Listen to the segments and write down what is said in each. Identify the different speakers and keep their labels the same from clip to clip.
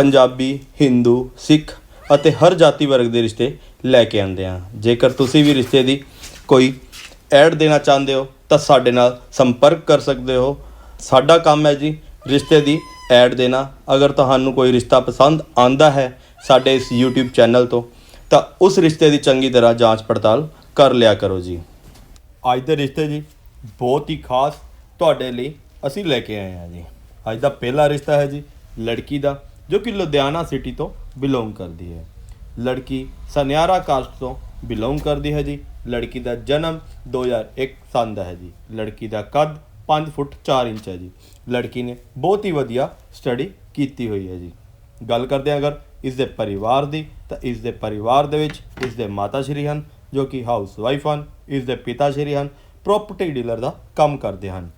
Speaker 1: ਪੰਜਾਬੀ, ਹਿੰਦੂ, ਸਿੱਖ ਅਤੇ ਹਰ ਜਾਤੀ ਵਰਗ ਦੇ ਰਿਸ਼ਤੇ ਲੈ ਕੇ ਆਉਂਦੇ ਹਾਂ। ਜੇਕਰ ਤੁਸੀਂ ਵੀ ਰਿਸ਼ਤੇ ਦੀ ਕੋਈ ਐਡ ਦੇਣਾ ਚਾਹੁੰਦੇ ਹੋ, ਤਾਂ ਸਾਡੇ ਨਾਲ ਸੰਪਰਕ ਕਰ ਸਕਦੇ ਹੋ। ਸਾਡਾ ਕੰਮ ਹੈ ਜੀ ਰਿਸ਼ਤੇ ਦੀ ਐਡ ਦੇਣਾ। ਅਗਰ ਤੁਹਾਨੂੰ ਕੋਈ ਰਿਸ਼ਤਾ ਪਸੰਦ ਆਂਦਾ ਹੈ ਸਾਡੇ ਇਸ YouTube ਚੈਨਲ ਤੋਂ, ਤਾਂ ਉਸ ਰਿਸ਼ਤੇ ਦੀ ਚੰਗੀ ਤਰ੍ਹਾਂ ਜਾਂਚ ਪੜਤਾਲ ਕਰ ਲਿਆ ਕਰੋ ਜੀ। ਅੱਜ ਦੇ ਰਿਸ਼ਤੇ ਜੀ ਬਹੁਤ ਹੀ ਖਾਸ ਤੁਹਾਡੇ ਲਈ ਅਸੀਂ ਲੈ ਕੇ ਆਏ ਹਾਂ ਜੀ। ਅੱਜ ਦਾ ਪਹਿਲਾ ਰਿਸ਼ਤਾ ਹੈ ਜੀ ਲੜਕੀ ਦਾ। ਜੋ ਕਿ ਲੁਧਿਆਣਾ ਸਿਟੀ ਤੋਂ ਬਿਲੋਂਗ ਕਰਦੀ ਹੈ। ਲੜਕੀ ਸਨਿਆਰਾ ਕਾਸਟ ਤੋਂ ਬਿਲੋਂਗ ਕਰਦੀ ਹੈ ਜੀ। ਲੜਕੀ ਦਾ ਜਨਮ 2001 ਸਾਲ ਦਾ ਹੈ ਜੀ। ਲੜਕੀ ਦਾ ਕੱਦ 5 ਫੁੱਟ 4 ਇੰਚ ਹੈ ਜੀ। ਲੜਕੀ ਨੇ ਬਹੁਤ ਹੀ ਵਧੀਆ ਸਟੱਡੀ ਕੀਤੀ ਹੋਈ ਹੈ ਜੀ। ਗੱਲ ਕਰਦੇ ਹਾਂ ਅਗਰ ਇਸ ਦੇ ਪਰਿਵਾਰ ਦੀ, ਤਾਂ ਇਸ ਦੇ ਪਰਿਵਾਰ ਦੇ ਵਿੱਚ ਇਸ ਦੇ ਮਾਤਾ ਸ਼੍ਰੀ ਹਨ, ਜੋ ਕਿ ਹਾਊਸ ਵਾਈਫ ਹਨ, ਇਸ ਦੇ ਪਿਤਾ ਸ਼੍ਰੀ ਹਨ ਪ੍ਰਾਪਰਟੀ ਡੀਲਰ ਦਾ ਕੰਮ ਕਰਦੇ ਹਨ।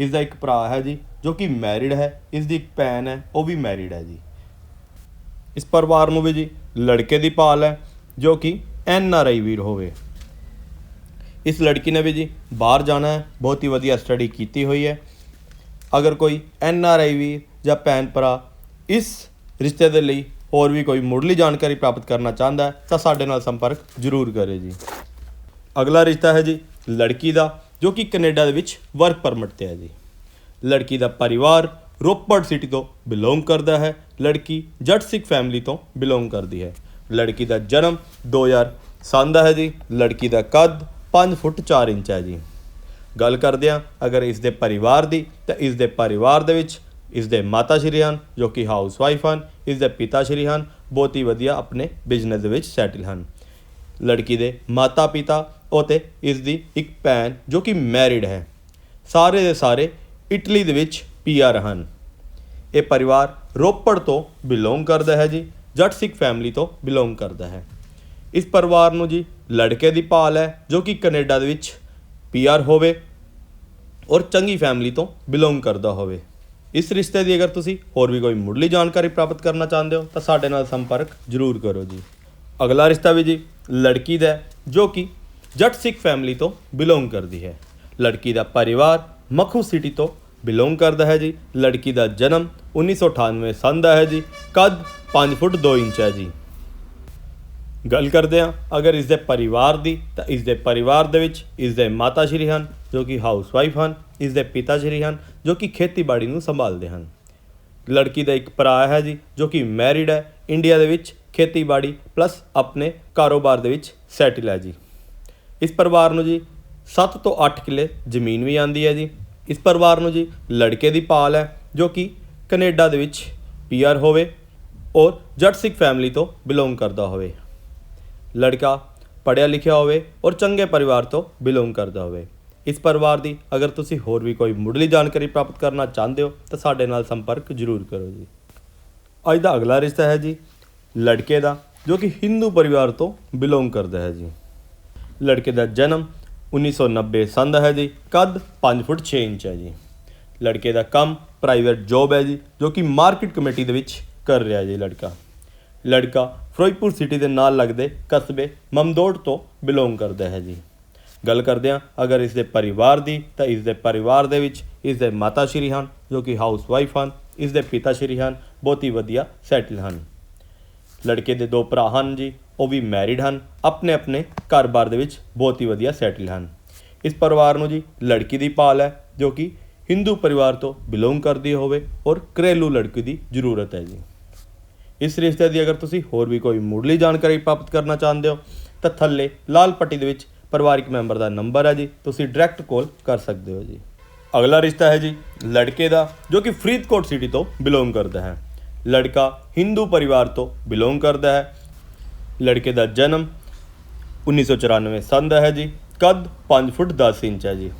Speaker 1: ਇਸ ਦਾ ਇੱਕ ਭਰਾ ਹੈ ਜੀ, ਜੋ ਕਿ ਮੈਰਿਡ ਹੈ। ਇਸ ਦੀ ਇੱਕ ਭੈਣ ਹੈ, ਉਹ ਵੀ ਮੈਰਿਡ ਹੈ ਜੀ। ਇਸ ਪਰਿਵਾਰ ਨੂੰ ਵੀ ਜੀ, ਲੜਕੇ ਦੀ ਭਾਲ ਹੈ, ਜੋ ਕਿ ਐਨ ਆਰ ਆਈ ਵੀਰ ਹੋਵੇ। ਇਸ ਲੜਕੀ ਨੇ ਵੀ ਜੀ, ਬਾਹਰ ਜਾਣਾ ਹੈ, ਬਹੁਤ ਹੀ ਵਧੀਆ ਸਟੱਡੀ ਕੀਤੀ ਹੋਈ ਹੈ। ਅਗਰ ਕੋਈ ਐਨ ਆਰ ਆਈ ਵੀਰ ਜਾਂ ਭੈਣ ਭਰਾ ਇਸ ਰਿਸ਼ਤੇ ਦੇ ਲਈ ਹੋਰ ਵੀ ਕੋਈ ਮੁੱਢਲੀ ਜਾਣਕਾਰੀ ਪ੍ਰਾਪਤ ਕਰਨਾ ਚਾਹੁੰਦਾ ਹੈ, ਤਾਂ ਸਾਡੇ ਨਾਲ ਸੰਪਰਕ ਜ਼ਰੂਰ ਕਰੇ ਜੀ। ਅਗਲਾ ਰਿਸ਼ਤਾ ਹੈ ਜੀ, ਲੜਕੀ ਦਾ, ਜੋ ਕਿ ਕੈਨੇਡਾ ਦੇ ਵਿੱਚ ਵਰਕ ਪਰਮਿਟ ਤੇ ਹੈ ਜੀ। ਲੜਕੀ ਦਾ ਪਰਿਵਾਰ ਰੋਪੜ ਸਿਟੀ ਤੋਂ ਬਿਲੋਂਗ ਕਰਦਾ ਹੈ ਲੜਕੀ ਜੱਟ ਸਿੱਖ ਫੈਮਿਲੀ ਤੋਂ ਬਿਲੋਂਗ ਕਰਦੀ ਹੈ। ਲੜਕੀ ਦਾ ਜਨਮ 2000 ਸੰਨ ਦਾ ਹੈ ਜੀ, ਲੜਕੀ ਦਾ ਕੱਦ 5 ਫੁੱਟ 4 ਇੰਚ ਹੈ ਜੀ। ਗੱਲ ਕਰਦੇ ਹਾਂ, ਅਗਰ ਇਸ ਦੇ ਪਰਿਵਾਰ ਦੀ, ਤਾਂ ਇਸ ਦੇ ਪਰਿਵਾਰ ਦੇ ਵਿੱਚ ਇਸ ਦੇ ਮਾਤਾ ਸ਼੍ਰੀ ਹਨ, ਜੋ ਕਿ ਹਾਊਸ ਵਾਈਫ ਹਨ, ਇਸ ਦੇ ਪਿਤਾ ਸ਼੍ਰੀ ਹਨ, ਬਹੁਤ ਹੀ ਵਧੀਆ ਆਪਣੇ ਬਿਜ਼ਨਸ ਦੇ ਵਿੱਚ ਸੈਟਲ ਹਨ। ਲੜਕੀ ਦੇ ਮਾਤਾ ਪਿਤਾ ਅਤੇ ਇਸ ਦੀ ਇੱਕ ਭੈਣ ਜੋ ਕਿ ਮੈਰਿਡ ਹੈ। ਸਾਰੇ ਦੇ ਸਾਰੇ ਇਟਲੀ ਦੇ ਵਿੱਚ ਪੀਆਰ ਹਨ। ਇਹ ਪਰਿਵਾਰ ਰੋਪੜ ਤੋਂ ਬਿਲੋਂਗ ਕਰਦਾ ਹੈ ਜੀ, ਜੱਟ ਸਿੱਖ ਫੈਮਿਲੀ ਤੋਂ ਬਿਲੋਂਗ ਕਰਦਾ ਹੈ। ਇਸ ਪਰਿਵਾਰ ਨੂੰ ਜੀ ਲੜਕੇ ਦੀ ਭਾਲ ਹੈ, ਜੋ ਕਿ ਕੈਨੇਡਾ ਦੇ ਵਿੱਚ ਪੀਆਰ ਹੋਵੇ ਔਰ ਚੰਗੀ ਫੈਮਿਲੀ ਤੋਂ ਬਿਲੋਂਗ ਕਰਦਾ ਹੋਵੇ। ਇਸ ਰਿਸ਼ਤੇ ਦੀ ਅਗਰ ਤੁਸੀਂ ਹੋਰ ਵੀ ਕੋਈ ਮੁੱਢਲੀ ਜਾਣਕਾਰੀ ਪ੍ਰਾਪਤ ਕਰਨਾ ਚਾਹੁੰਦੇ ਹੋ, ਤਾਂ ਸਾਡੇ ਨਾਲ ਸੰਪਰਕ ਜ਼ਰੂਰ ਕਰੋ ਜੀ। ਅਗਲਾ ਰਿਸ਼ਤਾ ਵੀ ਜੀ ਲੜਕੀ ਦਾ ਜੋ ਕਿ ਜੱਟ ਸਿੱਖ ਫੈਮਿਲੀ ਤੋਂ ਬਿਲੋਂਗ ਕਰਦੀ ਹੈ। ਲੜਕੀ ਦਾ ਪਰਿਵਾਰ ਮੱਖੂ ਸਿਟੀ ਤੋਂ ਬਿਲੋਂਗ ਕਰਦਾ ਹੈ ਜੀ। ਲੜਕੀ ਦਾ ਜਨਮ 1998 ਸੰਨ ਦਾ ਹੈ ਜੀ। ਕੱਦ 5 ਫੁੱਟ 2 ਇੰਚ ਹੈ ਜੀ। ਗੱਲ ਕਰਦੇ ਹਾਂ, ਅਗਰ ਇਸ ਦੇ ਪਰਿਵਾਰ ਦੀ, ਤਾਂ ਇਸ ਦੇ ਪਰਿਵਾਰ ਦੇ ਵਿੱਚ ਇਸ ਦੇ ਮਾਤਾ ਸ਼੍ਰੀ ਹਨ, ਜੋ ਕਿ ਹਾਊਸ ਵਾਈਫ ਹਨ ਇਸ ਦੇ ਪਿਤਾ ਸ਼੍ਰੀ ਹਨ, ਜੋ ਕਿ ਖੇਤੀਬਾੜੀ ਨੂੰ ਸੰਭਾਲਦੇ ਹਨ। ਲੜਕੀ ਦਾ ਇੱਕ ਭਰਾ ਹੈ ਜੀ, ਜੋ ਕਿ ਮੈਰਿਡ ਹੈ। ਇੰਡੀਆ ਦੇ ਵਿੱਚ ਖੇਤੀਬਾੜੀ ਪਲੱਸ ਆਪਣੇ ਕਾਰੋਬਾਰ ਦੇ ਵਿੱਚ ਸੈਟਲ ਹੈ ਜੀ। ਇਸ ਪਰਿਵਾਰ ਨੂੰ ਜੀ 7 ਤੋਂ 8 ਕਿੱਲੇ ਜ਼ਮੀਨ ਵੀ ਆਂਦੀ ਹੈ ਜੀ। ਇਸ ਪਰਿਵਾਰ ਨੂੰ ਜੀ ਲੜਕੇ ਦੀ ਭਾਲ ਹੈ, ਜੋ ਕਿ ਕੈਨੇਡਾ ਦੇ ਵਿੱਚ ਪੀਆਰ ਹੋਵੇ ਔਰ ਜੱਟ ਸਿੱਖ ਫੈਮਿਲੀ ਤੋਂ ਬਿਲੋਂਗ ਕਰਦਾ ਹੋਵੇ। ਲੜਕਾ ਪੜ੍ਹਿਆ ਲਿਖਿਆ ਹੋਵੇ ਔਰ ਚੰਗੇ ਪਰਿਵਾਰ ਤੋਂ ਬਿਲੋਂਗ ਕਰਦਾ ਹੋਵੇ। ਇਸ ਪਰਿਵਾਰ ਦੀ ਅਗਰ ਤੁਸੀਂ ਹੋਰ ਵੀ ਕੋਈ ਮੁੱਢਲੀ ਜਾਣਕਾਰੀ ਪ੍ਰਾਪਤ ਕਰਨਾ ਚਾਹੁੰਦੇ ਹੋ, ਤਾਂ ਸਾਡੇ ਨਾਲ ਸੰਪਰਕ ਜ਼ਰੂਰ ਕਰੋ ਜੀ। ਅੱਜ ਦਾ ਅਗਲਾ ਰਿਸ਼ਤਾ ਹੈ ਜੀ ਲੜਕੇ ਦਾ, ਜੋ ਕਿ ਹਿੰਦੂ ਪਰਿਵਾਰ ਤੋਂ ਬਿਲੋਂਗ ਕਰਦਾ ਹੈ ਜੀ। ਲੜਕੇ ਦਾ ਜਨਮ 1990 ਸੰਨ ਦਾ ਹੈ ਜੀ, ਕੱਦ 5 ਫੁੱਟ 6 ਇੰਚ ਹੈ ਜੀ। ਲੜਕੇ ਦਾ ਕੰਮ ਪ੍ਰਾਈਵੇਟ ਜੌਬ ਹੈ ਜੀ, ਜੋ ਕਿ ਮਾਰਕੀਟ ਕਮੇਟੀ ਦੇ ਵਿੱਚ ਕਰ ਰਿਹਾ ਜੀ ਲੜਕਾ। ਲੜਕਾ ਫਿਰੋਜ਼ਪੁਰ ਸਿਟੀ ਦੇ ਨਾਲ ਲੱਗਦੇ ਕਸਬੇ ਮਮਦੋੜ ਤੋਂ ਬਿਲੋਂਗ ਕਰਦਾ ਹੈ ਜੀ। ਗੱਲ ਕਰਦੇ ਹਾਂ, ਅਗਰ ਇਸ ਦੇ ਪਰਿਵਾਰ ਦੀ, ਤਾਂ ਇਸ ਦੇ ਪਰਿਵਾਰ ਦੇ ਵਿੱਚ ਇਸ ਦੇ ਮਾਤਾ ਸ਼੍ਰੀ ਹਨ, ਜੋ ਕਿ ਹਾਊਸ ਵਾਈਫ ਹਨ, ਇਸ ਦੇ ਪਿਤਾ ਸ਼੍ਰੀ ਹਨ, ਬਹੁਤ ਹੀ ਵਧੀਆ ਸੈਟਲ ਹਨ। ਲੜਕੇ ਦੇ ਦੋ ਭਰਾ ਹਨ ਜੀ ਉਹ ਵੀ ਮੈਰਿਡ ਹਨ, ਆਪਣੇ ਆਪਣੇ ਘਰ-ਬਾਰ ਦੇ ਵਿੱਚ ਬਹੁਤ ਹੀ ਵਧੀਆ ਸੈਟਲ ਹਨ। ਇਸ ਪਰਿਵਾਰ ਨੂੰ ਜੀ ਲੜਕੀ ਦੀ ਭਾਲ ਹੈ, ਜੋ ਕਿ ਹਿੰਦੂ ਪਰਿਵਾਰ ਤੋਂ ਬਿਲੋਂਗ ਕਰਦੀ ਹੋਵੇ ਔਰ ਘਰੇਲੂ ਲੜਕੀ ਦੀ ਜ਼ਰੂਰਤ ਹੈ ਜੀ। ਇਸ ਰਿਸ਼ਤੇ ਦੀ ਅਗਰ ਤੁਸੀਂ ਹੋਰ ਵੀ ਕੋਈ ਮੁੱਢਲੀ ਜਾਣਕਾਰੀ ਪ੍ਰਾਪਤ ਕਰਨਾ ਚਾਹੁੰਦੇ ਹੋ, ਤਾਂ ਥੱਲੇ ਲਾਲ ਪੱਟੀ ਦੇ ਵਿੱਚ ਪਰਿਵਾਰਿਕ ਮੈਂਬਰ ਦਾ ਨੰਬਰ ਹੈ ਜੀ, ਤੁਸੀਂ ਡਾਇਰੈਕਟ ਕਾਲ ਕਰ ਸਕਦੇ ਹੋ ਜੀ। ਅਗਲਾ ਰਿਸ਼ਤਾ ਹੈ ਜੀ ਲੜਕੇ ਦਾ, ਜੋ ਕਿ ਫਰੀਦਕੋਟ ਸਿਟੀ ਤੋਂ ਬਿਲੋਂਗ ਕਰਦਾ ਹੈ। ਲੜਕਾ ਹਿੰਦੂ ਪਰਿਵਾਰ ਤੋਂ ਬਿਲੋਂਗ ਕਰਦਾ ਹੈ ਲੜਕੇ ਦਾ ਜਨਮ 1994 ਸੰਨ ਦਾ ਹੈ ਜੀ, ਕੱਦ 5 ਫੁੱਟ 10 ਇੰਚ ਹੈ ਜੀ।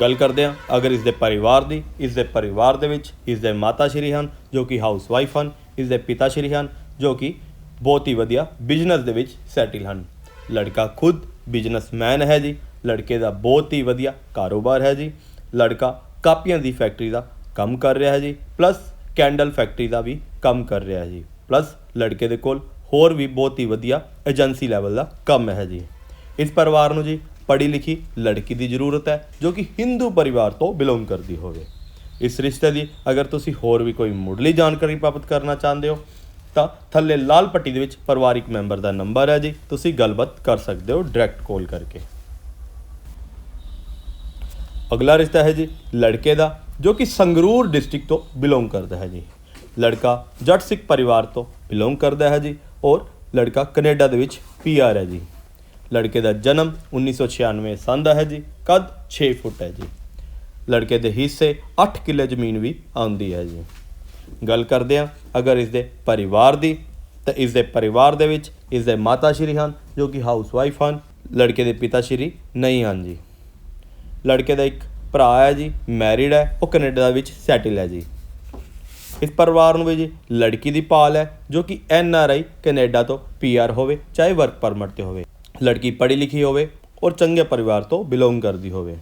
Speaker 1: ਗੱਲ ਕਰਦੇ ਹਾਂ, ਅਗਰ ਇਸ ਦੇ ਪਰਿਵਾਰ ਦੀ, ਇਸ ਦੇ ਪਰਿਵਾਰ ਦੇ ਵਿੱਚ ਇਸ ਦੇ ਮਾਤਾ ਸ਼੍ਰੀ ਹਨ, ਜੋ ਕਿ ਹਾਊਸ ਵਾਈਫ ਹਨ, ਇਸ ਦੇ ਪਿਤਾ ਸ਼੍ਰੀ ਹਨ, ਜੋ ਕਿ ਬਹੁਤ ਹੀ ਵਧੀਆ ਬਿਜ਼ਨਸ ਦੇ ਵਿੱਚ ਸੈਟਲ ਹਨ। ਲੜਕਾ ਖੁਦ ਬਿਜ਼ਨਸਮੈਨ ਹੈ ਜੀ, ਲੜਕੇ ਦਾ ਬਹੁਤ ਹੀ ਵਧੀਆ ਕਾਰੋਬਾਰ ਹੈ ਜੀ। ਲੜਕਾ ਕਾਪੀਆਂ ਦੀ ਫੈਕਟਰੀ ਦਾ ਕੰਮ ਕਰ ਰਿਹਾ ਹੈ ਜੀ ਪਲੱਸ ਕੈਂਡਲ ਫੈਕਟਰੀ ਦਾ ਵੀ ਕੰਮ ਕਰ ਰਿਹਾ ਹੈ ਜੀ। ਪਲੱਸ ਲੜਕੇ ਦੇ ਕੋਲ ਹੋਰ ਵੀ ਬਹੁਤ ਹੀ ਵਧੀਆ ਏਜੰਸੀ ਲੈਵਲ ਦਾ ਕੰਮ ਹੈ ਜੀ। ਇਸ ਪਰਿਵਾਰ ਨੂੰ ਜੀ ਪੜ੍ਹੀ ਲਿਖੀ ਲੜਕੀ ਦੀ ਜ਼ਰੂਰਤ ਹੈ, ਜੋ ਕਿ ਹਿੰਦੂ ਪਰਿਵਾਰ ਤੋਂ ਬਿਲੋਂਗ ਕਰਦੀ ਹੋਵੇ। ਇਸ ਰਿਸ਼ਤੇ ਦੀ ਅਗਰ ਤੁਸੀਂ ਹੋਰ ਵੀ ਕੋਈ ਮੁੱਢਲੀ ਜਾਣਕਾਰੀ ਪ੍ਰਾਪਤ ਕਰਨਾ ਚਾਹੁੰਦੇ ਹੋ, ਤਾਂ ਥੱਲੇ ਲਾਲ ਪੱਟੀ ਦੇ ਵਿੱਚ ਪਰਿਵਾਰਿਕ ਮੈਂਬਰ ਦਾ ਨੰਬਰ ਹੈ ਜੀ। ਤੁਸੀਂ ਗੱਲਬਾਤ ਕਰ ਸਕਦੇ ਹੋ ਡਾਇਰੈਕਟ ਕਾਲ ਕਰਕੇ। ਅਗਲਾ ਰਿਸ਼ਤਾ ਹੈ ਜੀ ਲੜਕੇ ਦਾ, ਜੋ ਕਿ ਸੰਗਰੂਰ ਡਿਸਟ੍ਰਿਕਟ ਤੋਂ ਬਿਲੋਂਗ ਕਰਦਾ ਹੈ ਜੀ। ਲੜਕਾ ਜੱਟ ਸਿੱਖ ਪਰਿਵਾਰ ਤੋਂ ਬਿਲੋਂਗ ਕਰਦਾ ਹੈ ਜੀ। ਔਰ ਲੜਕਾ ਕੈਨੇਡਾ ਦੇ ਵਿੱਚ ਪੀਆਰ ਹੈ ਜੀ। ਲੜਕੇ ਦਾ ਜਨਮ 1996 ਸੰਨ ਦਾ ਹੈ ਜੀ, ਕੱਦ 6 ਫੁੱਟ ਹੈ ਜੀ। ਲੜਕੇ ਦੇ ਹਿੱਸੇ 8 ਕਿੱਲੇ ਜ਼ਮੀਨ ਵੀ ਆਉਂਦੀ ਹੈ ਜੀ। ਗੱਲ ਕਰਦੇ ਹਾਂ ਅਗਰ ਇਸ ਦੇ ਪਰਿਵਾਰ ਦੀ, ਤਾਂ ਇਸ ਦੇ ਪਰਿਵਾਰ ਦੇ ਵਿੱਚ ਇਸ ਦੇ ਮਾਤਾ ਸ਼੍ਰੀ ਹਨ, ਜੋ ਕਿ ਹਾਊਸ ਵਾਈਫ ਹਨ। ਲੜਕੇ ਦੇ ਪਿਤਾ ਸ਼੍ਰੀ ਨਹੀਂ ਹਨ ਜੀ। ਲੜਕੇ ਦਾ ਇੱਕ ਭਰਾ ਹੈ ਜੀ ਮੈਰਿਡ ਹੈ, ਉਹ ਕੈਨੇਡਾ ਵਿੱਚ ਸੈਟਲ ਹੈ ਜੀ। ਇਸ ਪਰਿਵਾਰ ਨੂੰ ਵੀ ਜੀ ਲੜਕੀ ਦੀ ਭਾਲ ਹੈ, ਜੋ ਕਿ ਐਨ ਆਰ ਆਈ ਕੈਨੇਡਾ ਤੋਂ ਪੀ ਆਰ ਹੋਵੇ, ਚਾਹੇ ਵਰਕ ਪਰਮਿਟ ਤੇ ਹੋਵੇ। ਲੜਕੀ ਪੜ੍ਹੀ ਲਿਖੀ ਹੋਵੇ ਔਰ ਚੰਗੇ ਪਰਿਵਾਰ ਤੋਂ ਬਿਲੋਂਗ ਕਰਦੀ ਹੋਵੇ।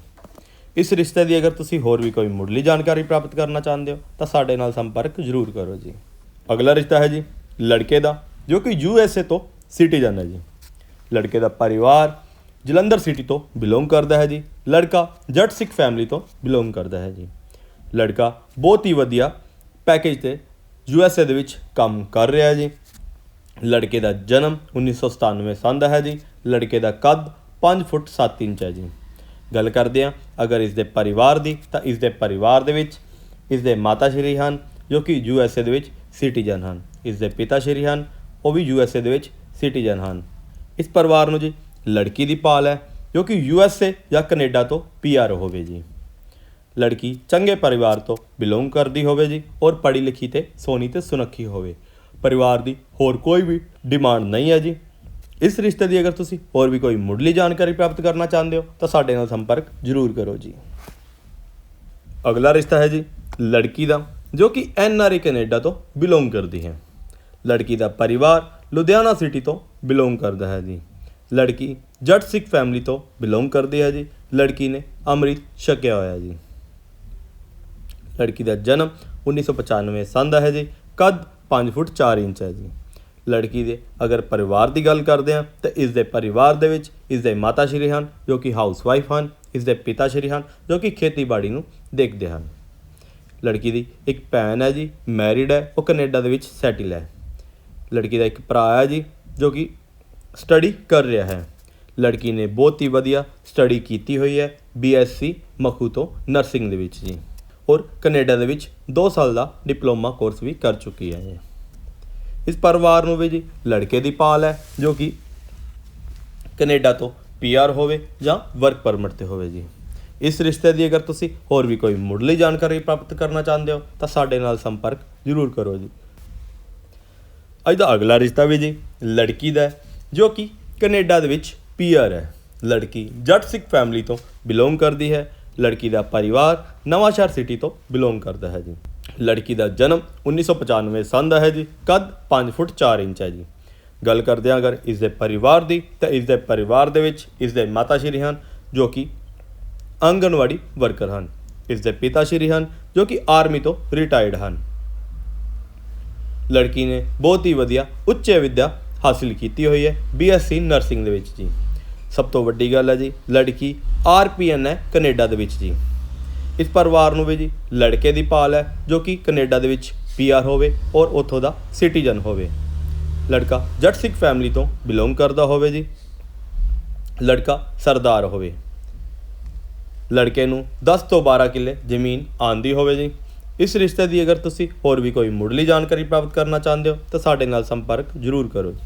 Speaker 1: ਇਸ ਰਿਸ਼ਤੇ ਦੀ ਅਗਰ ਤੁਸੀਂ ਹੋਰ ਵੀ ਕੋਈ ਮੁੱਢਲੀ ਜਾਣਕਾਰੀ ਪ੍ਰਾਪਤ ਕਰਨਾ ਚਾਹੁੰਦੇ ਹੋ, ਤਾਂ ਸਾਡੇ ਨਾਲ ਸੰਪਰਕ ਜ਼ਰੂਰ ਕਰੋ ਜੀ। ਅਗਲਾ ਰਿਸ਼ਤਾ ਹੈ ਜੀ ਲੜਕੇ ਦਾ, ਜੋ ਕਿ ਯੂ ਐਸ ਏ ਤੋਂ ਸਿਟੀਜ਼ਨ ਹੈ ਜੀ। ਲੜਕੇ ਦਾ ਪਰਿਵਾਰ ਜਲੰਧਰ ਸਿਟੀ ਤੋਂ ਬਿਲੋਂਗ ਕਰਦਾ ਹੈ ਜੀ। ਲੜਕਾ ਜੱਟ ਸਿੱਖ ਫੈਮਿਲੀ ਤੋਂ ਬਿਲੋਂਗ ਕਰਦਾ ਹੈ ਜੀ। ਲੜਕਾ ਬਹੁਤ ਹੀ ਵਧੀਆ ਪੈਕੇਜ ਤੇ ਯੂ ਐਸ ਏ ਦੇ ਵਿੱਚ ਕੰਮ ਕਰ ਰਿਹਾ ਜੀ। ਲੜਕੇ ਦਾ ਜਨਮ 1997 ਸੰਨ ਦਾ ਹੈ ਜੀ। ਲੜਕੇ ਦਾ ਕੱਦ 5 ਫੁੱਟ 7 ਇੰਚ ਹੈ ਜੀ। ਗੱਲ ਕਰਦੇ ਹਾਂ, ਅਗਰ ਇਸ ਦੇ ਪਰਿਵਾਰ ਦੀ, ਤਾਂ ਇਸ ਦੇ ਪਰਿਵਾਰ ਦੇ ਵਿੱਚ ਇਸ ਦੇ ਮਾਤਾ ਸ਼੍ਰੀ ਹਨ, ਜੋ ਕਿ ਯੂ ਐਸ ਏ ਦੇ ਵਿੱਚ ਸਿਟੀਜ਼ਨ ਹਨ। ਇਸ ਦੇ ਪਿਤਾ ਸ਼੍ਰੀ ਹਨ, ਉਹ ਵੀ ਯੂ ਐਸ ਏ ਦੇ ਵਿੱਚ ਸਿਟੀਜ਼ਨ ਹਨ। ਇਸ ਪਰਿਵਾਰ ਨੂੰ ਜੀ ਲੜਕੀ ਦੀ ਭਾਲ ਹੈ, ਜੋ ਕਿ ਯੂ ਐਸ ਏ ਜਾਂ ਕੈਨੇਡਾ ਤੋਂ ਪੀ ਆਰ ਹੋਵੇ ਜੀ। ਲੜਕੀ ਚੰਗੇ ਪਰਿਵਾਰ ਤੋਂ ਬਿਲੋਂਗ ਕਰਦੀ ਹੋਵੇ ਜੀ ਔਰ ਪੜ੍ਹੀ ਲਿਖੀ ਤੇ ਸੋਹਣੀ ਤੇ ਸੁਨੱਖੀ ਹੋਵੇ। ਪਰਿਵਾਰ ਦੀ ਹੋਰ ਕੋਈ ਵੀ ਡਿਮਾਂਡ ਨਹੀਂ ਹੈ ਜੀ। ਇਸ ਰਿਸ਼ਤੇ ਦੀ ਅਗਰ ਤੁਸੀਂ ਹੋਰ ਵੀ ਕੋਈ ਮੁੱਢਲੀ ਜਾਣਕਾਰੀ ਪ੍ਰਾਪਤ ਕਰਨਾ ਚਾਹੁੰਦੇ ਹੋ, ਤਾਂ ਸਾਡੇ ਨਾਲ ਸੰਪਰਕ ਜ਼ਰੂਰ ਕਰੋ ਜੀ। ਅਗਲਾ ਰਿਸ਼ਤਾ ਹੈ ਜੀ ਲੜਕੀ ਦਾ, ਜੋ ਕਿ ਐਨ ਆਰ ਆਈ ਕੈਨੇਡਾ ਤੋਂ ਬਿਲੋਂਗ ਕਰਦੀ ਹੈ। ਲੜਕੀ ਦਾ ਪਰਿਵਾਰ ਲੁਧਿਆਣਾ ਸਿਟੀ ਤੋਂ ਬਿਲੋਂਗ ਕਰਦਾ ਹੈ ਜੀ। ਲੜਕੀ ਜੱਟ ਸਿੱਖ ਫੈਮਿਲੀ ਤੋਂ ਬਿਲੋਂਗ ਕਰਦੀ ਹੈ ਜੀ। ਲੜਕੀ ਨੇ ਅੰਮ੍ਰਿਤ ਛਕਿਆ ਹੋਇਆ ਜੀ। ਲੜਕੀ ਦਾ ਜਨਮ 1995 ਸੰਨ ਦਾ ਹੈ ਜੀ, ਕੱਦ 5 ਫੁੱਟ 4 ਇੰਚ ਹੈ ਜੀ। ਲੜਕੀ ਦੇ ਅਗਰ ਪਰਿਵਾਰ ਦੀ ਗੱਲ ਕਰਦੇ ਹਾਂ, ਤਾਂ ਇਸ ਦੇ ਪਰਿਵਾਰ ਦੇ ਵਿੱਚ ਇਸ ਦੇ ਮਾਤਾ ਸ਼੍ਰੀ ਹਨ, ਜੋ ਕਿ ਹਾਊਸ ਵਾਈਫ ਹਨ, ਇਸ ਦੇ ਪਿਤਾ ਸ਼੍ਰੀ ਹਨ, ਜੋ ਕਿ ਖੇਤੀਬਾੜੀ ਨੂੰ ਦੇਖਦੇ ਹਨ। ਲੜਕੀ ਦੀ ਇੱਕ ਭੈਣ ਹੈ ਜੀ ਮੈਰਿਡ ਹੈ, ਉਹ ਕੈਨੇਡਾ ਦੇ ਵਿੱਚ ਸੈਟਲ ਹੈ। ਲੜਕੀ ਦਾ ਇੱਕ ਭਰਾ ਹੈ ਜੀ, ਜੋ ਕਿ ਸਟੱਡੀ ਕਰ ਰਿਹਾ ਹੈ। ਲੜਕੀ ਨੇ ਬਹੁਤ ਹੀ ਵਧੀਆ ਸਟੱਡੀ ਕੀਤੀ ਹੋਈ ਹੈ ਬੀਐਸਸੀ ਮਖੂ ਤੋਂ ਨਰਸਿੰਗ ਦੇ ਵਿੱਚ ਜੀ। ਔਰ ਕੈਨੇਡਾ ਦੇ ਵਿੱਚ 2 ਸਾਲ ਦਾ ਡਿਪਲੋਮਾ ਕੋਰਸ ਵੀ ਕਰ ਚੁੱਕੀ ਹੈ ਜੀ ਇਸ ਪਰਿਵਾਰ ਨੂੰ ਵੀ ਜੀ ਲੜਕੇ ਦੀ ਪਾਲ ਹੈ, ਜੋ ਕਿ ਕੈਨੇਡਾ ਤੋਂ ਪੀਆਰ ਹੋਵੇ ਜਾਂ ਵਰਕ ਪਰਮਿਟ ਤੇ ਹੋਵੇ ਜੀ। ਇਸ ਰਿਸ਼ਤੇ ਦੀ ਅਗਰ ਤੁਸੀਂ ਹੋਰ ਵੀ ਕੋਈ ਮੁੱਢਲੀ ਜਾਣਕਾਰੀ ਪ੍ਰਾਪਤ ਕਰਨਾ ਚਾਹੁੰਦੇ ਹੋ, ਤਾਂ ਸਾਡੇ ਨਾਲ ਸੰਪਰਕ ਜ਼ਰੂਰ ਕਰੋ ਜੀ। ਅੱਜ ਦਾ ਅਗਲਾ ਰਿਸ਼ਤਾ ਵੀ ਜੀ ਲੜਕੀ ਦਾ ਜੋ ਕਿ ਕੈਨੇਡਾ ਦੇ ਵਿੱਚ ਪੀਆਰ ਹੈ। ਲੜਕੀ ਜੱਟ ਸਿੱਖ ਫੈਮਿਲੀ ਤੋਂ ਬਿਲੋਂਗ ਕਰਦੀ ਹੈ ਲੜਕੀ ਦਾ ਪਰਿਵਾਰ ਨਵਾਂਸ਼ਹਿਰ ਸਿਟੀ ਤੋਂ ਬਿਲੋਂਗ ਕਰਦਾ ਹੈ ਜੀ। ਲੜਕੀ ਦਾ ਜਨਮ 1995 ਸੰਨ ਦਾ ਹੈ ਜੀ, ਕੱਦ 5 ਫੁੱਟ 4 ਇੰਚ ਹੈ ਜੀ। ਗੱਲ ਕਰਦੇ ਹਾਂ ਅਗਰ ਇਸ ਦੇ ਪਰਿਵਾਰ ਦੀ, ਤਾਂ ਇਸ ਦੇ ਪਰਿਵਾਰ ਦੇ ਵਿੱਚ ਇਸ ਦੇ ਮਾਤਾ ਸ਼੍ਰੀ ਹਨ, ਜੋ ਕਿ ਆਂਗਨਵਾੜੀ ਵਰਕਰ ਹਨ। ਇਸ ਦੇ ਪਿਤਾ ਸ਼੍ਰੀ ਹਨ, ਜੋ ਕਿ ਆਰਮੀ ਤੋਂ ਰਿਟਾਇਰਡ ਹਨ। ਲੜਕੀ ਨੇ ਬਹੁਤ ਹੀ ਵਧੀਆ ਉੱਚ ਵਿੱਦਿਆ ਹਾਸਿਲ ਕੀਤੀ ਹੋਈ ਹੈ ਬੀਐਸਸੀ ਨਰਸਿੰਗ ਦੇ ਵਿੱਚ ਜੀ। ਸਭ ਤੋਂ ਵੱਡੀ ਗੱਲ ਹੈ ਜੀ, ਲੜਕੀ ਆਰਪੀਐਨ ਹੈ ਕੈਨੇਡਾ ਦੇ ਵਿੱਚ ਜੀ। ਇਸ ਪਰਿਵਾਰ ਨੂੰ ਵੀ ਜੀ, ਲੜਕੇ ਦੀ ਭਾਲ ਹੈ, ਜੋ ਕਿ ਕੈਨੇਡਾ ਦੇ ਵਿੱਚ ਪੀਆਰ ਹੋਵੇ ਔਰ ਉੱਥੋਂ ਦਾ ਸਿਟੀਜ਼ਨ ਹੋਵੇ। ਲੜਕਾ ਜੱਟ ਸਿੱਖ ਫੈਮਿਲੀ ਤੋਂ ਬਿਲੋਂਗ ਕਰਦਾ ਹੋਵੇ ਜੀ। ਲੜਕਾ ਸਰਦਾਰ ਹੋਵੇ। ਲੜਕੇ ਨੂੰ 10 ਤੋਂ 12 ਕਿੱਲੇ ਜ਼ਮੀਨ ਆਂਦੀ ਹੋਵੇ ਜੀ। ਇਸ ਰਿਸ਼ਤੇ ਦੀ ਅਗਰ ਤੁਸੀਂ ਹੋਰ ਵੀ ਕੋਈ ਮੁੱਢਲੀ ਜਾਣਕਾਰੀ ਪ੍ਰਾਪਤ ਕਰਨਾ ਚਾਹੁੰਦੇ ਹੋ ਤਾਂ ਸਾਡੇ ਨਾਲ ਸੰਪਰਕ ਜ਼ਰੂਰ ਕਰੋ ਜੀ।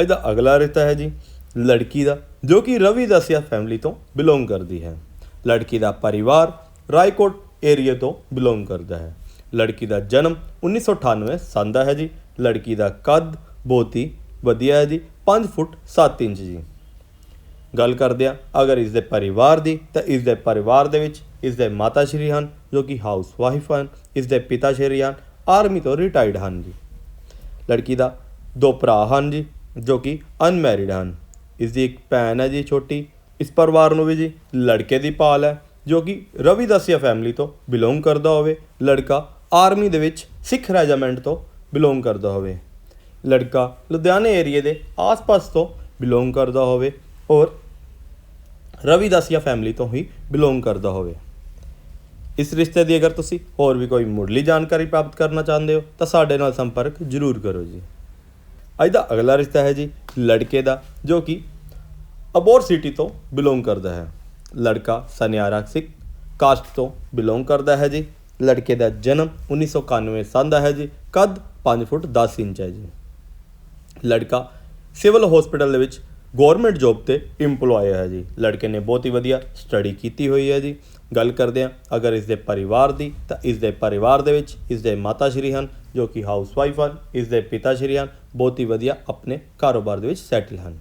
Speaker 1: ਅੱਜ ਦਾ ਅਗਲਾ ਰਿਸ਼ਤਾ ਹੈ ਜੀ ਲੜਕੀ ਦਾ, ਜੋ ਕਿ ਰਵੀ ਦਸਿਆ ਫੈਮਿਲੀ ਤੋਂ ਬਿਲੋਂਗ ਕਰਦੀ ਹੈ। ਲੜਕੀ ਦਾ ਪਰਿਵਾਰ ਰਾਏਕੋਟ ਏਰੀਆ ਤੋਂ ਬਿਲੋਂਗ ਕਰਦਾ ਹੈ। ਲੜਕੀ ਦਾ ਜਨਮ 1998 ਸੰਨ ਦਾ ਹੈ ਜੀ। ਲੜਕੀ ਦਾ ਕੱਦ ਬਹੁਤ ਹੀ ਵਧੀਆ ਹੈ ਜੀ 5 ਫੁੱਟ 7 ਇੰਚ ਜੀ। ਗੱਲ ਕਰਦੇ ਆ ਅਗਰ ਇਸ ਦੇ ਪਰਿਵਾਰ ਦੀ, ਤਾਂ ਇਸ ਦੇ ਪਰਿਵਾਰ ਦੇ ਵਿੱਚ ਇਸ ਦੇ ਮਾਤਾ ਸ਼੍ਰੀ ਹਨ, ਜੋ ਕਿ ਹਾਊਸ ਵਾਈਫ ਹਨ, ਇਸ ਦੇ ਪਿਤਾ ਸ਼੍ਰੀ ਹਨ ਆਰਮੀ ਤੋਂ ਰਿਟਾਇਰਡ ਹਨ ਜੀ। ਲੜਕੀ ਦਾ ਦੋ ਭਰਾ ਹਨ ਜੀ। ਜੋ ਕਿ ਅਨਮੈਰਿਡ ਹਨ। ਇਸ ਦੀ ਇੱਕ ਭੈਣ ਹੈ ਜੀ, ਛੋਟੀ। ਇਸ ਪਰਿਵਾਰ ਨੂੰ ਵੀ ਜੀ ਲੜਕੇ ਦੀ ਭਾਲ ਹੈ, ਜੋ ਕਿ ਰਵੀ ਦਸਿਆ ਫੈਮਿਲੀ ਤੋਂ ਬਿਲੋਂਗ ਕਰਦਾ ਹੋਵੇ। ਲੜਕਾ ਆਰਮੀ ਦੇ ਵਿੱਚ ਸਿੱਖ ਰੈਜੀਮੈਂਟ ਤੋਂ ਬਿਲੋਂਗ ਕਰਦਾ ਹੋਵੇ। ਲੜਕਾ ਲੁਧਿਆਣੇ ਏਰੀਏ ਦੇ ਆਸ-ਪਾਸ ਤੋਂ ਬਿਲੋਂਗ ਕਰਦਾ ਹੋਵੇ ਔਰ ਰਵੀ ਦਸਿਆ ਫੈਮਿਲੀ ਤੋਂ ਹੀ ਬਿਲੋਂਗ ਕਰਦਾ ਹੋਵੇ। ਇਸ ਰਿਸ਼ਤੇ ਦੀ ਅਗਰ ਤੁਸੀਂ ਹੋਰ ਵੀ ਕੋਈ ਮੁੱਢਲੀ ਜਾਣਕਾਰੀ ਪ੍ਰਾਪਤ ਕਰਨਾ ਚਾਹੁੰਦੇ ਹੋ, ਤਾਂ ਸਾਡੇ ਨਾਲ ਸੰਪਰਕ ਜ਼ਰੂਰ ਕਰੋ ਜੀ। ਅੱਜ ਦਾ ਅਗਲਾ ਰਿਸ਼ਤਾ ਹੈ ਜੀ ਲੜਕੇ ਦਾ, ਜੋ ਕਿ ਅਬੋਰ ਸਿਟੀ ਤੋਂ ਬਿਲੋਂਗ ਕਰਦਾ ਹੈ। ਲੜਕਾ ਸਨਿਆਰਾ ਸਿੱਖ ਕਾਸਟ ਤੋਂ ਬਿਲੋਂਗ ਕਰਦਾ ਹੈ ਜੀ। ਲੜਕੇ ਦਾ ਜਨਮ 1991 ਸੰਨ ਦਾ ਹੈ ਜੀ। ਕੱਦ 5 ਫੁੱਟ 10 ਇੰਚ ਹੈ ਜੀ। ਲੜਕਾ ਸਿਵਲ ਹਸਪੀਟਲ ਦੇ ਵਿੱਚ ਗਵਰਨਮੈਂਟ ਜੌਬ ਤੇ EMPLOYE ਹੈ ਜੀ। ਲੜਕੇ ਨੇ ਬਹੁਤ ਹੀ ਵਧੀਆ ਸਟੱਡੀ ਕੀਤੀ ਹੋਈ ਹੈ ਜੀ। ਗੱਲ ਕਰਦੇ ਹਾਂ, ਅਗਰ ਇਸ ਦੇ ਪਰਿਵਾਰ ਦੀ, ਤਾਂ ਇਸ ਦੇ ਪਰਿਵਾਰ ਦੇ ਵਿੱਚ ਇਸ ਦੇ ਮਾਤਾ ਸ਼੍ਰੀ ਹਨ। ਜੋ ਕਿ ਹਾਊਸ ਵਾਈਫ ਹਨ ਇਸ ਦੇ ਪਿਤਾ ਸ਼੍ਰੀ ਹਨ, ਬਹੁਤ ਹੀ ਵਧੀਆ ਆਪਣੇ ਕਾਰੋਬਾਰ ਦੇ ਵਿੱਚ ਸੈਟਲ ਹਨ।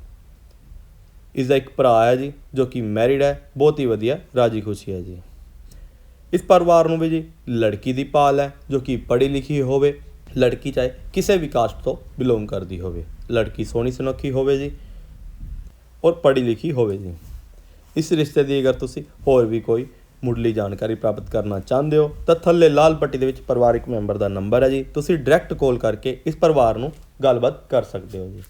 Speaker 1: ਇਸ ਦਾ ਇੱਕ ਭਰਾ ਹੈ ਜੀ, ਜੋ ਕਿ ਮੈਰਿਡ ਹੈ, ਬਹੁਤ ਹੀ ਵਧੀਆ, ਰਾਜੀ ਖੁਸ਼ੀ ਹੈ ਜੀ। ਇਸ ਪਰਿਵਾਰ ਨੂੰ ਵੀ ਜੀ ਲੜਕੀ ਦੀ ਭਾਲ ਹੈ, ਜੋ ਕਿ ਪੜ੍ਹੀ ਲਿਖੀ ਹੋਵੇ, ਲੜਕੀ ਚਾਹੇ ਕਿਸੇ ਵੀ ਕਾਸਟ ਤੋਂ ਬਿਲੋਂਗ ਕਰਦੀ ਹੋਵੇ, ਲੜਕੀ ਸੋਹਣੀ ਸੁਨੱਖੀ ਹੋਵੇ ਜੀ ਔਰ ਪੜ੍ਹੀ ਲਿਖੀ ਹੋਵੇ ਜੀ। ਇਸ ਰਿਸ਼ਤੇ ਦੀ ਅਗਰ ਤੁਸੀਂ ਹੋਰ ਵੀ ਕੋਈ ਮੁੱਢਲੀ ਜਾਣਕਾਰੀ ਪ੍ਰਾਪਤ ਕਰਨਾ ਚਾਹੁੰਦੇ ਹੋ, ਤਾਂ ਥੱਲੇ ਲਾਲ ਪੱਟੀ ਦੇ ਵਿੱਚ ਪਰਿਵਾਰਿਕ ਮੈਂਬਰ ਦਾ ਨੰਬਰ ਹੈ ਜੀ। ਤੁਸੀਂ ਡਾਇਰੈਕਟ ਕਾਲ ਕਰਕੇ ਇਸ ਪਰਿਵਾਰ ਨੂੰ ਗੱਲਬਾਤ ਕਰ ਸਕਦੇ ਹੋ ਜੀ।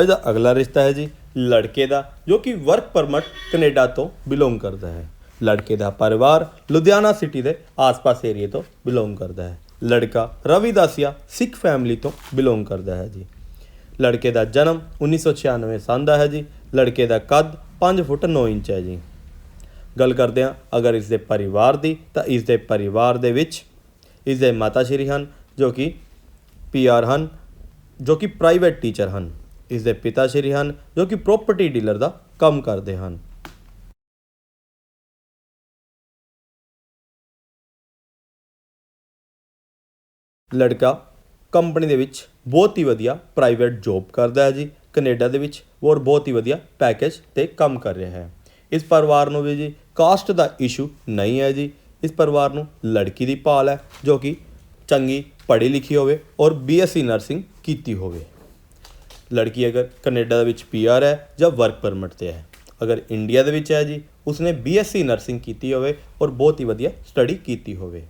Speaker 1: ਅੱਜ ਦਾ ਅਗਲਾ ਰਿਸ਼ਤਾ ਹੈ ਜੀ, ਲੜਕੇ ਦਾ, ਜੋ ਕਿ ਵਰਕ ਪਰਮਿਟ ਕੈਨੇਡਾ ਤੋਂ ਬਿਲੋਂਗ ਕਰਦਾ ਹੈ। ਲੜਕੇ ਦਾ ਪਰਿਵਾਰ ਲੁਧਿਆਣਾ ਸਿਟੀ ਦੇ ਆਸ-ਪਾਸ ਏਰੀਏ ਤੋਂ ਬਿਲੋਂਗ ਕਰਦਾ ਹੈ। ਲੜਕਾ ਰਵੀ ਦਾਸੀਆ ਸਿੱਖ ਫੈਮਿਲੀ ਤੋਂ ਬਿਲੋਂਗ ਕਰਦਾ ਹੈ ਜੀ। ਲੜਕੇ ਦਾ ਜਨਮ 1996 ਸੰਨ ਦਾ ਹੈ ਜੀ। ਲੜਕੇ ਦਾ ਕੱਦ 5 ਫੁੱਟ 9 ਇੰਚ ਹੈ ਜੀ। ਗੱਲ ਕਰਦੇ ਹਾਂ। ਅਗਰ ਇਸ ਦੇ ਪਰਿਵਾਰ ਦੀ, ਤਾਂ ਇਸ ਦੇ ਪਰਿਵਾਰ ਦੇ ਵਿੱਚ ਇਸ ਦੇ ਮਾਤਾ ਸ਼੍ਰੀ ਹਨ, ਜੋ ਕਿ ਪੀਆਰ ਹਨ, ਜੋ ਕਿ ਪ੍ਰਾਈਵੇਟ ਟੀਚਰ ਹਨ। ਇਸ ਦੇ ਪਿਤਾ ਸ਼੍ਰੀ ਹਨ, ਜੋ ਕਿ ਪ੍ਰਾਪਰਟੀ ਡੀਲਰ ਦਾ ਕੰਮ ਕਰਦੇ ਹਨ। ਲੜਕਾ ਕੰਪਨੀ ਦੇ ਵਿੱਚ ਬਹੁਤ ਹੀ ਵਧੀਆ ਪ੍ਰਾਈਵੇਟ ਜੌਬ ਕਰਦਾ ਹੈ ਜੀ। ਕੈਨੇਡਾ ਦੇ ਵਿੱਚ ਔਰ ਬਹੁਤ ਹੀ ਵਧੀਆ ਪੈਕੇਜ ਤੇ ਕੰਮ ਕਰ ਰਿਹਾ ਹੈ। ਇਸ ਪਰਿਵਾਰ ਨੂੰ ਵੀ ਜੀ ਕਾਸਟ ਦਾ ਇਸ਼ੂ ਨਹੀਂ ਹੈ ਜੀ। ਇਸ ਪਰਿਵਾਰ ਨੂੰ ਲੜਕੀ ਦੀ ਭਾਲ ਹੈ, ਜੋ ਕਿ ਚੰਗੀ ਪੜ੍ਹੀ ਲਿਖੀ ਹੋਵੇ ਔਰ ਬੀਐਸਸੀ ਨਰਸਿੰਗ ਕੀਤੀ ਹੋਵੇ। ਲੜਕੀ ਅਗਰ ਕੈਨੇਡਾ ਦੇ ਵਿੱਚ ਪੀਆਰ ਹੈ ਜਾਂ ਵਰਕ ਪਰਮਿਟ ਤੇ ਹੈ। ਅਗਰ ਇੰਡੀਆ ਦੇ ਵਿੱਚ ਹੈ ਜੀ, ਉਸਨੇ ਬੀਐਸਸੀ ਨਰਸਿੰਗ ਕੀਤੀ ਹੋਵੇ ਔਰ ਬਹੁਤ ਹੀ ਵਧੀਆ ਸਟੱਡੀ ਕੀਤੀ ਹੋਵੇ।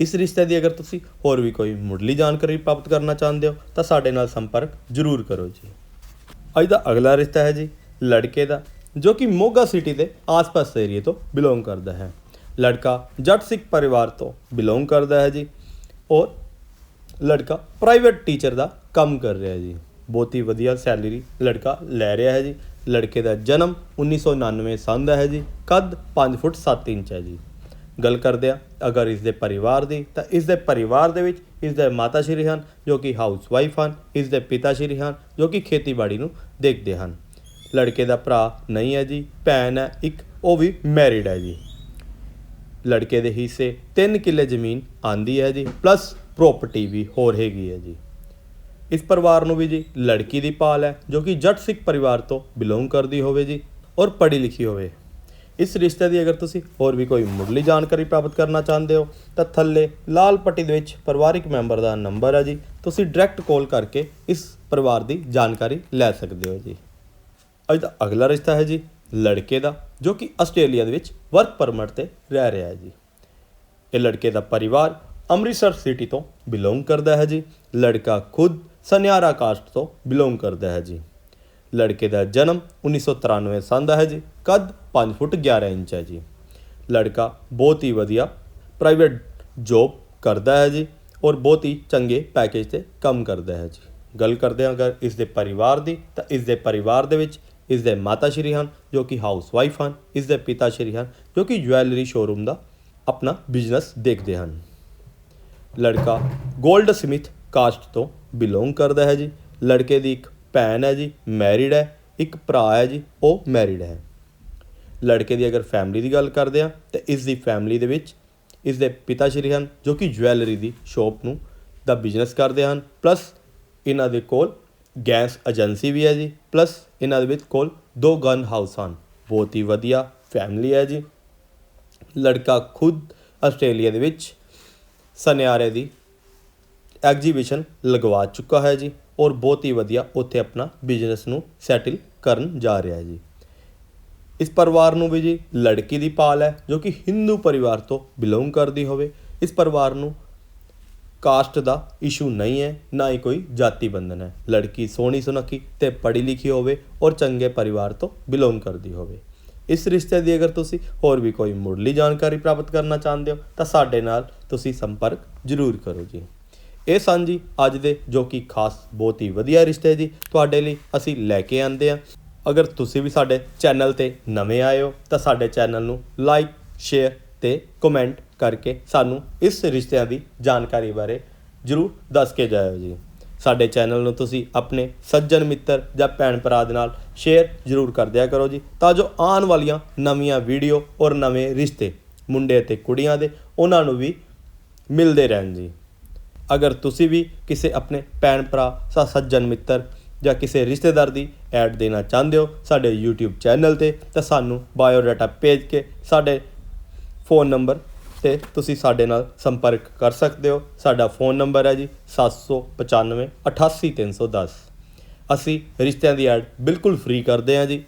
Speaker 1: ਇਸ ਰਿਸ਼ਤੇ ਦੀ ਅਗਰ ਤੁਸੀਂ ਹੋਰ ਵੀ ਕੋਈ ਮੁੱਢਲੀ ਜਾਣਕਾਰੀ ਪ੍ਰਾਪਤ ਕਰਨਾ ਚਾਹੁੰਦੇ ਹੋ, ਤਾਂ ਸਾਡੇ ਨਾਲ ਸੰਪਰਕ ਜ਼ਰੂਰ ਕਰੋ ਜੀ। ਅੱਜ ਦਾ ਅਗਲਾ ਰਿਸ਼ਤਾ ਹੈ ਜੀ ਲੜਕੇ ਦਾ, ਜੋ ਕਿ ਮੋਗਾ ਸਿਟੀ ਦੇ ਆਸ-ਪਾਸ ਏਰੀਏ ਤੋਂ ਬਿਲੋਂਗ ਕਰਦਾ ਹੈ। ਲੜਕਾ ਜੱਟ ਸਿੱਖ ਪਰਿਵਾਰ ਤੋਂ ਬਿਲੋਂਗ ਕਰਦਾ ਹੈ ਜੀ। ਔਰ ਲੜਕਾ ਪ੍ਰਾਈਵੇਟ ਟੀਚਰ ਦਾ ਕੰਮ ਕਰ ਰਿਹਾ ਹੈ ਜੀ। ਬਹੁਤ ਹੀ ਵਧੀਆ ਸੈਲਰੀ ਲੜਕਾ ਲੈ ਰਿਹਾ ਹੈ ਜੀ। ਲੜਕੇ ਦਾ ਜਨਮ 1999 ਸੰਨ ਦਾ ਹੈ ਜੀ। ਕੱਦ 5 ਫੁੱਟ 7 ਇੰਚ ਹੈ ਜੀ। ਗੱਲ ਕਰਦੇ ਆ ਅਗਰ ਇਸ ਦੇ ਪਰਿਵਾਰ ਦੀ, ਤਾਂ ਇਸ ਦੇ ਪਰਿਵਾਰ ਦੇ ਵਿੱਚ ਇਸ ਦੇ ਮਾਤਾ ਸ਼੍ਰੀ ਹਨ, ਜੋ ਕਿ ਹਾਊਸ ਵਾਈਫ ਹਨ ਇਸ ਦੇ ਪਿਤਾ ਸ਼੍ਰੀ ਹਨ, ਜੋ ਕਿ ਖੇਤੀਬਾੜੀ ਨੂੰ ਦੇਖਦੇ ਹਨ। ਲੜਕੇ ਦਾ ਭਰਾ ਨਹੀਂ ਹੈ ਜੀ, ਭੈਣ ਹੈ, ਇੱਕ ਉਹ ਵੀ ਮੈਰਿਡ ਹੈ ਜੀ। ਲੜਕੇ ਦੇ ਹਿੱਸੇ 3 ਕਿੱਲੇ ਜ਼ਮੀਨ ਆਂਦੀ ਹੈ ਜੀ ਪਲੱਸ ਪ੍ਰਾਪਰਟੀ ਵੀ ਹੋਰ ਹੈਗੀ ਹੈ ਜੀ। ਇਸ ਪਰਿਵਾਰ ਨੂੰ ਵੀ ਜੀ ਲੜਕੀ ਦੀ ਭਾਲ ਹੈ, ਜੋ ਕਿ ਜੱਟ ਸਿੱਖ ਪਰਿਵਾਰ ਤੋਂ ਬਿਲੋਂਗ ਕਰਦੀ ਹੋਵੇ ਜੀ ਔਰ ਪੜ੍ਹੀ ਲਿਖੀ ਹੋਵੇ। ਇਸ ਰਿਸ਼ਤੇ ਦੀ ਅਗਰ ਤੁਸੀਂ ਹੋਰ ਵੀ ਕੋਈ ਮੁੱਢਲੀ ਜਾਣਕਾਰੀ ਪ੍ਰਾਪਤ ਕਰਨਾ ਚਾਹੁੰਦੇ ਹੋ, ਤਾਂ ਥੱਲੇ ਲਾਲ ਪੱਟੀ ਦੇ ਵਿੱਚ ਪਰਿਵਾਰਿਕ ਮੈਂਬਰ ਦਾ ਨੰਬਰ ਹੈ ਜੀ, ਤੁਸੀਂ ਡਾਇਰੈਕਟ ਕਾਲ ਕਰਕੇ ਇਸ ਪਰਿਵਾਰ ਦੀ ਜਾਣਕਾਰੀ ਲੈ ਸਕਦੇ ਹੋ ਜੀ। ਅੱਜ ਦਾ ਅਗਲਾ ਰਿਸ਼ਤਾ ਹੈ ਜੀ ਲੜਕੇ ਦਾ, ਜੋ ਕਿ ਆਸਟ੍ਰੇਲੀਆ ਦੇ ਵਿੱਚ ਵਰਕ ਪਰਮਿਟ ਤੇ ਰਹਿ ਰਿਹਾ ਹੈ ਜੀ। ਇਹ ਲੜਕੇ ਦਾ ਪਰਿਵਾਰ ਅੰਮ੍ਰਿਤਸਰ ਸਿਟੀ ਤੋਂ ਬਿਲੋਂਗ ਕਰਦਾ ਹੈ ਜੀ। ਲੜਕਾ ਖੁਦ ਸਨਿਆਰਾ ਕਾਸਟ ਤੋਂ ਬਿਲੋਂਗ ਕਰਦਾ ਹੈ ਜੀ। ਲੜਕੇ ਦਾ ਜਨਮ 1993 ਸਾਲ ਦਾ ਹੈ ਜੀ, ਕੱਦ 5 ਫੁੱਟ 11 ਇੰਚ ਹੈ ਜੀ। ਲੜਕਾ ਬਹੁਤ ਹੀ ਵਧੀਆ ਪ੍ਰਾਈਵੇਟ ਜੌਬ ਕਰਦਾ ਹੈ ਜੀ ਔਰ ਬਹੁਤ ਹੀ ਚੰਗੇ ਪੈਕੇਜ ਤੇ ਕੰਮ ਕਰਦਾ ਹੈ ਜੀ। ਗੱਲ ਕਰਦੇ ਹਾਂ ਅਗਰ ਇਸ ਦੇ ਪਰਿਵਾਰ ਦੀ, ਤਾਂ ਇਸ ਦੇ ਪਰਿਵਾਰ ਦੇ ਵਿੱਚ ਇਸ ਦੇ ਮਾਤਾ ਸ਼੍ਰੀ ਹਨ ਜੋ ਕਿ ਹਾਊਸ ਵਾਈਫ ਹਨ ਇਸ ਦੇ ਪਿਤਾ ਸ਼੍ਰੀ ਹਨ ਜੋ ਕਿ ਜੁਐਲਰੀ ਸ਼ੋਰੂਮ ਦਾ ਆਪਣਾ ਬਿਜ਼ਨਸ ਦੇਖਦੇ ਹਨ ਲੜਕਾ 골ਡ ਸਮਿਥ ਕਾਸਟ ਤੋਂ ਬਿਲੋਂਗ ਕਰਦਾ ਹੈ ਜੀ ਲੜਕੇ ਦੀ ਇੱਕ ਭੈਣ ਹੈ ਜੀ ਮੈਰਿਡ ਹੈ ਇੱਕ ਭਰਾ ਹੈ ਜੀ ਉਹ ਮੈਰਿਡ ਹੈ ਲੜਕੇ ਦੀ ਅਗਰ ਫੈਮਿਲੀ ਦੀ ਗੱਲ ਕਰਦੇ ਆ ਤਾਂ ਇਸ ਦੀ ਫੈਮਿਲੀ ਦੇ ਵਿੱਚ ਇਸ ਦੇ ਪਿਤਾ ਸ਼੍ਰੀ ਹਨ ਜੋ ਕਿ ਜੁਐਲਰੀ ਦੀ ਸ਼ੋਪ ਨੂੰ ਦਾ ਬਿਜ਼ਨਸ ਕਰਦੇ ਹਨ ਪਲੱਸ ਇਹਨਾਂ ਦੇ ਕੋਲ ਗੈਸ ਏਜੰਸੀ ਵੀ ਹੈ ਜੀ ਪਲੱਸ ਇਹਨਾਂ ਦੇ ਵਿੱਚ ਕੋਲ ਦੋ ਗਨ ਹਾਊਸ ਹਨ। ਬਹੁਤ ਹੀ ਵਧੀਆ ਫੈਮਿਲੀ ਹੈ ਜੀ। ਲੜਕਾ ਖੁਦ ਆਸਟ੍ਰੇਲੀਆ ਦੇ ਵਿੱਚ ਸਨਿਆਰੇ ਦੀ ਐਗਜੀਬਿਸ਼ਨ ਲਗਵਾ ਚੁੱਕਾ ਹੈ ਜੀ ਔਰ ਬਹੁਤ ਹੀ ਵਧੀਆ ਉੱਥੇ ਆਪਣਾ ਬਿਜ਼ਨਸ ਨੂੰ ਸੈਟਲ ਕਰਨ ਜਾ ਰਿਹਾ ਹੈ ਜੀ। ਇਸ ਪਰਿਵਾਰ ਨੂੰ ਵੀ ਜੀ ਲੜਕੀ ਦੀ ਪਾਲ ਹੈ ਜੋ ਕਿ ਹਿੰਦੂ ਪਰਿਵਾਰ ਤੋਂ ਬਿਲੋਂਗ ਕਰਦੀ ਹੋਵੇ। ਇਸ ਪਰਿਵਾਰ ਨੂੰ ਕਾਸਟ ਦਾ ਇਸ਼ੂ ਨਹੀਂ ਹੈ, ਨਾ ਹੀ ਕੋਈ ਜਾਤੀ ਬੰਧਨ ਹੈ। ਲੜਕੀ ਸੋਹਣੀ ਸੁਨੱਖੀ ਤੇ ਪੜ੍ਹੀ ਲਿਖੀ ਹੋਵੇ ਔਰ ਚੰਗੇ ਪਰਿਵਾਰ ਤੋਂ ਬਿਲੋਂਗ ਕਰਦੀ ਹੋਵੇ। ਇਸ ਰਿਸ਼ਤੇ ਦੀ ਅਗਰ ਤੁਸੀਂ ਹੋਰ ਵੀ ਕੋਈ ਮੁੱਢਲੀ ਜਾਣਕਾਰੀ ਪ੍ਰਾਪਤ ਕਰਨਾ ਚਾਹੁੰਦੇ ਹੋ, ਤਾਂ ਸਾਡੇ ਨਾਲ ਤੁਸੀਂ ਸੰਪਰਕ ਜ਼ਰੂਰ ਕਰੋ ਜੀ। ਇਹ ਸਨ ਜੀ ਅੱਜ ਦੇ ਜੋ ਕਿ ਖਾਸ ਬਹੁਤ ਹੀ ਵਧੀਆ ਰਿਸ਼ਤੇ ਜੀ, ਤੁਹਾਡੇ ਲਈ ਅਸੀਂ ਲੈ ਕੇ ਆਂਦੇ ਆ ਅਗਰ ਤੁਸੀਂ ਵੀ ਸਾਡੇ ਚੈਨਲ ਤੇ ਨਵੇਂ ਆਏ ਹੋ, ਤਾਂ ਸਾਡੇ ਚੈਨਲ ਨੂੰ ਲਾਈਕ, ਸ਼ੇਅਰ ਤੇ ਕਮੈਂਟ ਕਰਕੇ ਸਾਨੂੰ ਇਸ ਰਿਸ਼ਤਿਆਂ ਦੀ ਜਾਣਕਾਰੀ ਬਾਰੇ ਜਰੂਰ ਦੱਸ ਕੇ ਜਾਇਓ ਜੀ। ਸਾਡੇ ਚੈਨਲ ਨੂੰ ਤੁਸੀਂ ਆਪਣੇ ਸੱਜਣ ਮਿੱਤਰ ਜਾਂ ਭੈਣ ਭਰਾ ਦੇ ਨਾਲ ਸ਼ੇਅਰ ਜਰੂਰ ਕਰ ਦਿਆ ਕਰੋ ਜੀ, ਤਾਂ ਜੋ ਆਉਣ ਵਾਲੀਆਂ ਨਵੀਆਂ ਵੀਡੀਓ ਔਰ ਨਵੇਂ ਰਿਸ਼ਤੇ ਮੁੰਡੇ ਤੇ ਕੁੜੀਆਂ ਦੇ ਉਹਨਾਂ ਨੂੰ ਵੀ ਮਿਲਦੇ ਰਹਿਣ ਜੀ। ਅਗਰ ਤੁਸੀਂ ਵੀ ਕਿਸੇ ਆਪਣੇ ਭੈਣ ਭਰਾ ਜਾਂ ਸੱਜਣ ਮਿੱਤਰ ਜਾਂ ਕਿਸੇ ਰਿਸ਼ਤੇਦਾਰ ਦੀ ਐਡ ਦੇਣਾ ਚਾਹੁੰਦੇ ਹੋ ਸਾਡੇ YouTube ਚੈਨਲ ਤੇ, ਤਾਂ ਸਾਨੂੰ ਬਾਇਓ ਡਾਟਾ ਭੇਜ ਕੇ ਸਾਡੇ ਫੋਨ ਨੰਬਰ ਤੇ ਤੁਸੀਂ ਸਾਡੇ ਨਾਲ ਸੰਪਰਕ ਕਰ ਸਕਦੇ ਹੋ। ਸਾਡਾ ਫੋਨ ਨੰਬਰ ਹੈ ਜੀ 795 88310 ਅਸੀਂ ਰਿਸ਼ਤਿਆਂ ਦੀ ਐਡ ਬਿਲਕੁਲ ਫ੍ਰੀ ਕਰਦੇ ਹਾਂ ਜੀ।